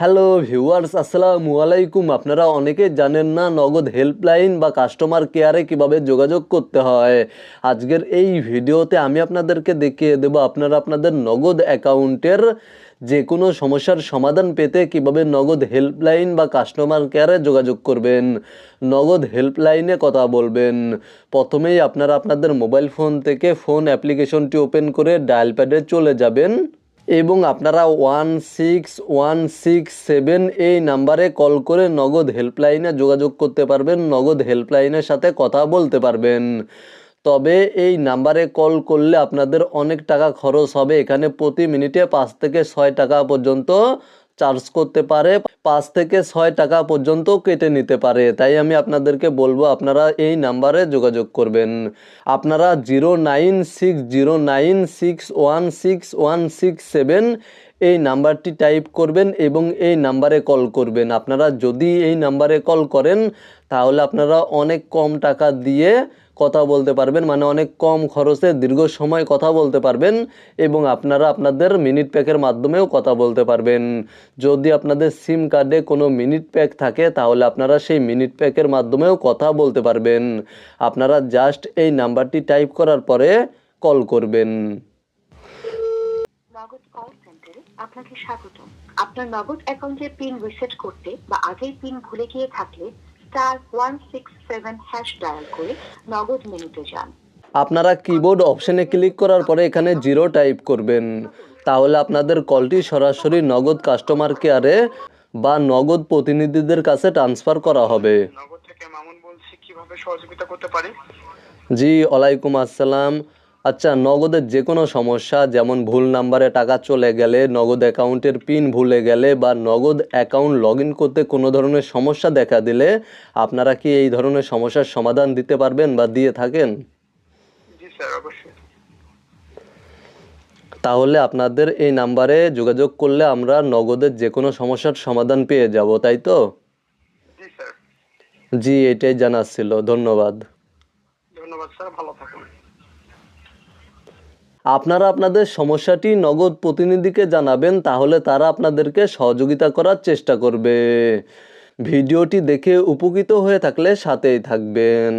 Hello viewers আসসালামু আলাইকুম। আপনারা অনেকে জানেন না নগদ হেল্পলাইন বা কাস্টমার কেয়ারে কীভাবে যোগাযোগ করতে হয়। আজকের এই ভিডিওতে আমি আপনাদেরকে দেখিয়ে দেব আপনারা আপনাদের নগদ অ্যাকাউন্টের যে কোনো সমস্যার সমাধান পেতে কীভাবে নগদ হেল্পলাইন বা কাস্টমার কেয়ারে যোগাযোগ করবেন। নগদ হেল্পলাইনে কথা বলবেন। প্রথমেই আপনারা আপনাদের মোবাইল ফোন থেকে ফোন অ্যাপ্লিকেশনটি ওপেন করে ডায়াল প্যাডে চলে যাবেন। এবং আপনারা one six one six seven এই নাম্বারে কল করে নগদ হেল্পলাইনে যোগাযোগ করতে পারবেন, নগদ হেল্পলাইনের সাথে কথা বলতে পারবেন। তবে এই নাম্বারে কল করলে আপনাদের অনেক টাকা খরচ হবে। এখানে প্রতি মিনিটে পাঁচ থেকে ছয় টাকা পর্যন্ত চার্জ করতে পারে, পাঁচ থেকে ছয় টাকা পর্যন্ত কেটে নিতে পারে। তাই আমি আপনাদেরকে বলব, আপনারা এই নাম্বারে যোগাযোগ করবেন। আপনারা zero nine six zero nine six one six one six seven এই নাম্বারটি টাইপ করবেন এবং এই নাম্বারে কল করবেন। আপনারা যদি এই নাম্বারে কল করেন, তাহলে আপনারা অনেক কম টাকা দিয়ে কথা বলতে পারবেন মানে অনেক কম খরচে দীর্ঘ সময় কথা বলতে পারবেন এবং আপনারা আপনাদের মিনিট প্যাকের মাধ্যমেও কথা বলতে পারবেন। যদি আপনাদের সিম কার্ডে কোনো মিনিট প্যাক থাকে, তাহলে আপনারা সেই মিনিট প্যাকের মাধ্যমেও কথা বলতে পারবেন। আপনারা জাস্ট এই নাম্বারটি টাইপ করার পরে কল করবেন। আপনাকে স্বাগত। আপনার নগদ অ্যাকাউন্টের পিন রিসেট করতে বা আগের পিন ভুলে গিয়ে থাকলে star one six seven hash dial করে নগদ মেনুতে যান। আপনারা কিবোর্ড অপশনে ক্লিক করার পরে এখানে জিরো টাইপ করবেন। তাহলে আপনাদের কলটি সরাসরি নগদ কাস্টমার কেয়ারে বা নগদ প্রতিনিধিদের কাছে ট্রান্সফার করা হবে। নগদ থেকে মামুন বলছি কীভাবে সহযোগিতা করতে পারি? জি ওয়ালাইকুম আসসালাম। আচ্ছা নগদের যে কোনো সমস্যা যেমন ভুল নাম্বারে টাকা চলে গেলে নগদ অ্যাকাউন্টের পিন ভুলে গেলে বা নগদ অ্যাকাউন্ট লগ ইন করতে কোনো ধরনের সমস্যা দেখা দিলে আপনারা কি এই ধরনের সমস্যার সমাধান দিতে পারবেন বা দিয়ে থাকেন? তাহলে আপনাদের এই নাম্বারে যোগাযোগ করলে আমরা নগদের যে কোনো সমস্যার সমাধান পেয়ে যাব তাই তো? জি জি এটাই জানার ছিল ধন্যবাদ। ধন্যবাদ স্যার ভালো থাকুন আপনারা আপনাদের সমস্যাটি নগদ প্রতিনিধিকে জানাবেন, তাহলে তারা আপনাদেরকে সহযোগিতা করার চেষ্টা করবে। ভিডিওটি দেখে উপকৃত হয়ে থাকলে সাথেই থাকবেন।